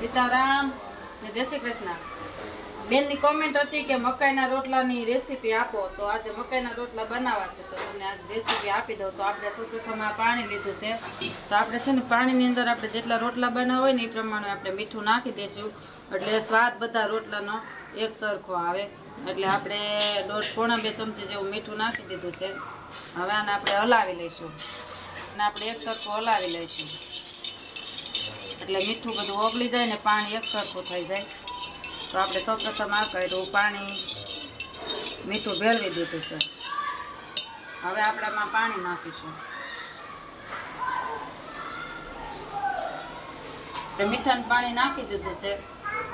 સીતારામ ને જય શ્રી કૃષ્ણ. બેનની કોમેન્ટ હતી કે મકાઈના રોટલાની રેસીપી આપો, તો આજે મકાઈના રોટલા બનાવવા છે તો તમને આજે રેસીપી આપી દઉં. તો આપણે સૌપ્રથમ આ પાણી લીધું છે. તો આપણે છે ને પાણીની અંદર આપણે જેટલા રોટલા બનાવવા હોય ને એ પ્રમાણે આપણે મીઠું નાખી દઈશું. એટલે સ્વાદ બધા રોટલાનો એક સરખો આવે. એટલે આપણે દોઢ પોણા બે ચમચી જેવું મીઠું નાખી દીધું છે. હવે આને આપણે હલાવી લઈશું. અને આપણે એક સરખું હલાવી લઈશું. એટલે મીઠું બધું ઓગળી જાય ને પાણી એક સરખું થઈ જાય. તો આપણે સૌપ્રથમ આ કર્યું પાણી. મીઠું ભેળવી દીધું છે. હવે આપણે આમાં પાણી નાખીશું. મીઠાનું પાણી નાખી દીધું છે.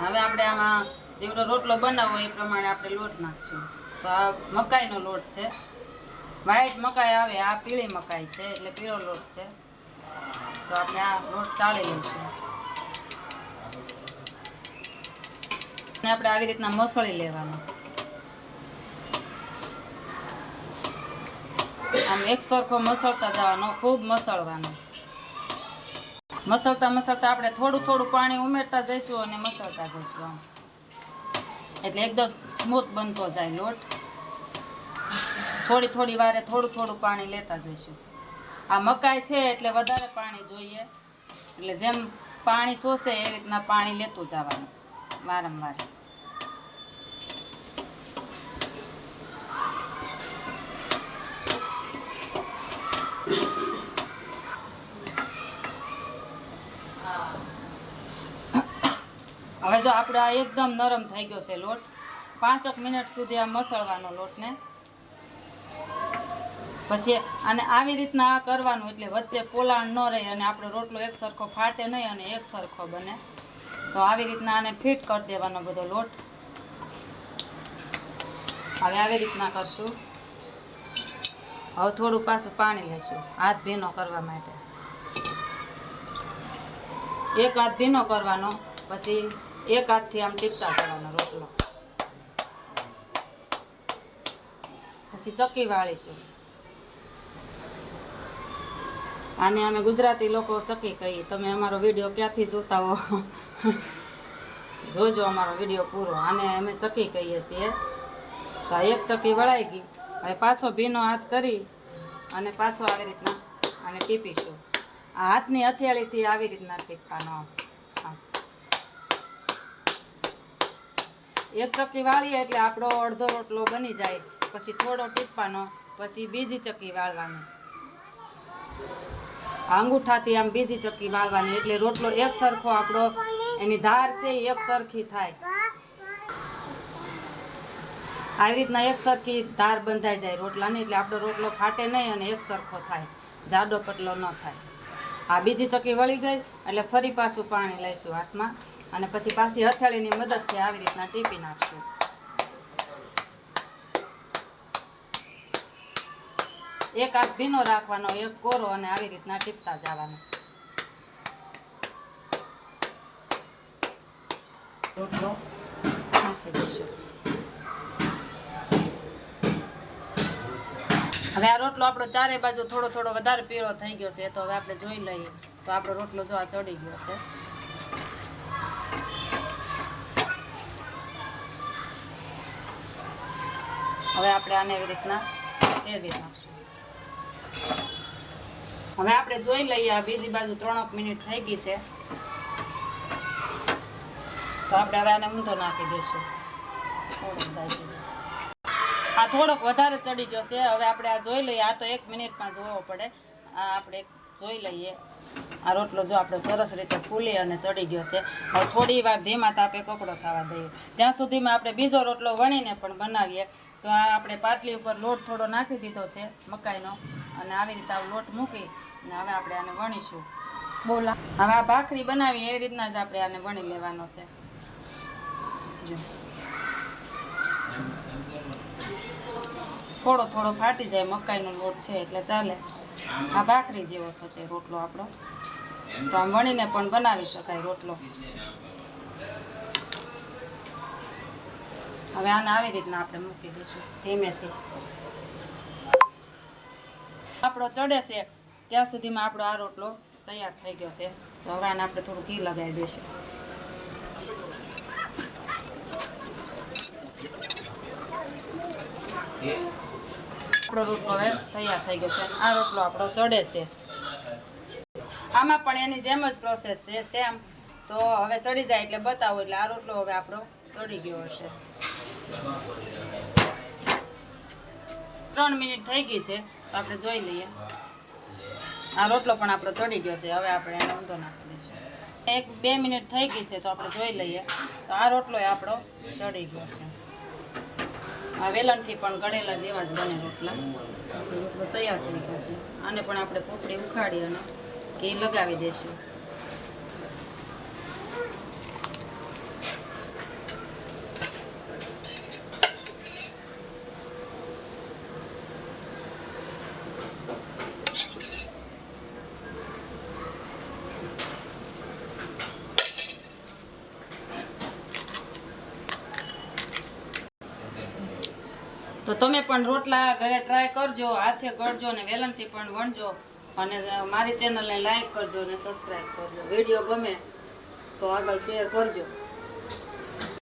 હવે આપણે આમાં જેવડો રોટલો બનાવવો એ પ્રમાણે આપણે લોટ નાખીશું. તો આ મકાઈનો લોટ છે. વ્હાઈટ મકાઈ આવે, આ પીળી મકાઈ છે, એટલે પીળો લોટ છે. તો આપણે આ લોટ ચાળી લઈશું. અને આપણે આવી રીતના મસળી લેવાનું. આમ એક સરખો મસળતા જવાનો, ખૂબ મસળવાનો. મસળતા મસળતા આપણે થોડું થોડું પાણી ઉમેરતા જઈશું અને મસળતા જઈશું આમ. એટલે એકદમ સ્મૂથ બનતો જાય લોટ. થોડી થોડી વારે થોડું થોડું પાણી લેતા જઈશું. આ મકાઈ છે એટલે વધારે પાણી જોઈએ. એટલે જેમ પાણી શોષે એ રીતના પાણી લેતું જવાનું, વારંવાર. હવે જો આપણે આ એકદમ નરમ થઈ ગયો છે લોટ, પાંચક મિનિટ સુધી આ મસળવાનો લોટને પછી આને આવી રીતના કરવાનું એટલે વચ્ચે પોલાણ ન રહે અને આપણો રોટલો એક સરખો ફાટે નહીં અને એક સરખો બને. તો આવી રીતના આને ફિટ કરી દેવાનો બધો લોટ. હવે આવી રીતના કરશું. હવે થોડું પાછું પાણી લેશું, હાથ ભીનો કરવા માટે. એક હાથ ભીનો કરવાનો, પછી એક હાથથી આમ ટીપતા કરવાનો રોટલો. પછી ચક્કી વાળીશું. આને અમે ગુજરાતી લોકો ચકી કહીએ. તમે અમારો વીડિયો ક્યાંથી જોતા હો? જોજો અમારો વીડિયો પૂરો. અને અમે ચકી કહીએ છીએ. તો એક ચકી વળાઈ ગઈ. હવે પાછો ભીનો હાથ કરી અને પાછો આવી રીતના અને ટીપીશું. આ હાથની હથિયાળીથી આવી રીતના ટીપવાનો. એક ચક્કી વાળીએ એટલે આપણો અડધો રોટલો બની જાય. પછી થોડો ટીપવાનો, પછી બીજી ચક્કી વાળવાની. અંગૂઠાથી આમ બીજી ચક્કી મારવાની એટલે રોટલો એક સરખો આપણો, એની ધાર છે એક સરખી થાય. આવી રીતના એક સરખી ધાર બંધાઈ જાય રોટલાની, એટલે આપણો રોટલો ફાટે નહીં અને એક સરખો થાય. જાડો પતલો ન થાય. આ બીજી ચક્કી વળી ગઈ, એટલે ફરી પાછું પાણી લઈશું હાથમાં. અને પછી પાછી હથેળીની મદદથી આવી રીતના ટીપી નાખશું. એક હાથ ભીનો રાખવાનો, એક કોરો અને આવી રીતના ટીપતા જવાનું. રોટલો હવે આ રોટલો આપણો ચારે બાજુ થોડો થોડો વધારે પીળો થઈ ગયો છે તો હવે આપણે જોઈ લઈએ. તો આપણો રોટલો જો આ ચડી ગયો છે. હવે આપણે આને એવી રીતના ફેરવી નાખશું. હવે આપણે જોઈ લઈએ આ બીજી બાજુ ત્રણક મિનિટ થઈ ગઈ છે. તો આપણે હવે આને ઊંધો નાખી દઈશું. આ થોડોક વધારે ચડી ગયો છે હવે આપણે આ જોઈ લઈએ, આ તો એક મિનિટમાં જોવો પડે. આ આપણે જોઈ લઈએ. આ રોટલો જો આપણે સરસ રીતે ફૂલી અને ચડી ગયો છે. હવે થોડી વાર ધીમા તાપે કપડો થવા દઈએ. ત્યાં સુધીમાં આપણે બીજો રોટલો વણીને પણ બનાવીએ. તો આ આપણે પાટલી ઉપર લોટ થોડો નાખી દીધો છે મકાઈનો. અને આવી રીતે લોટ મૂકી અને હવે આપણે આને વણીશું. બોલા. હવે આ ભાખરી બનાવી એ રીતના જ આપણે આને વણી લેવાનો છે. જો. થોડો થોડો ફાટી જાય મકાઈનો લોટ છે એટલે ચાલે. આ ભાખરી જેવો થશે રોટલો આપણો. તો આમ વણીને પણ બનાવી શકાય રોટલો. હવે આને આવી રીતના આપણે મૂકી દઈશું, ધીમેથી. આપણો ચડે છે, ત્યાં સુધીમાં આપણો આ રોટલો તૈયાર થઈ ગયો છે. તો હવે આને આપણે થોડું ઘી લગાવી દઈશું. આપણો રોટલો હવે તૈયાર થઈ ગયો છે. આ રોટલો આપણો ચડે છે. આમાં પણ એની જેમ જ પ્રોસેસ છે સેમ તો હવે ચડી જાય એટલે બતાવો એટલે આ રોટલો હવે આપણો ચડી ગયો હશે. ત્રણ મિનિટ થઈ ગઈ છે, તો આપણે જોઈ લઈએ. આ રોટલો પણ આપણો ચડી ગયો છે, હવે આપણે એને ઊંધો નાખી દઈશું. એક બે મિનિટ થઈ ગઈ છે, તો આપણે જોઈ લઈએ. તો આ રોટલો આપણો ચડી ગયો છે. આ વેલણથી પણ ગળેલા જેવા જ બને રોટલા. રોટલો તૈયાર થઈ ગયો છે. આને પણ આપણે પોપડી ઉખાડી અને ઘી લગાવી દઈશું તો તમે પણ રોટલા ઘરે ટ્રાય કરજો, હાથે ગળજો અને વેલણથી પણ વણજો. અને મારી ચેનલને લાઈક કરજો અને સબસ્ક્રાઈબ કરજો. વીડિયો ગમે તો આગળ શેર કરજો.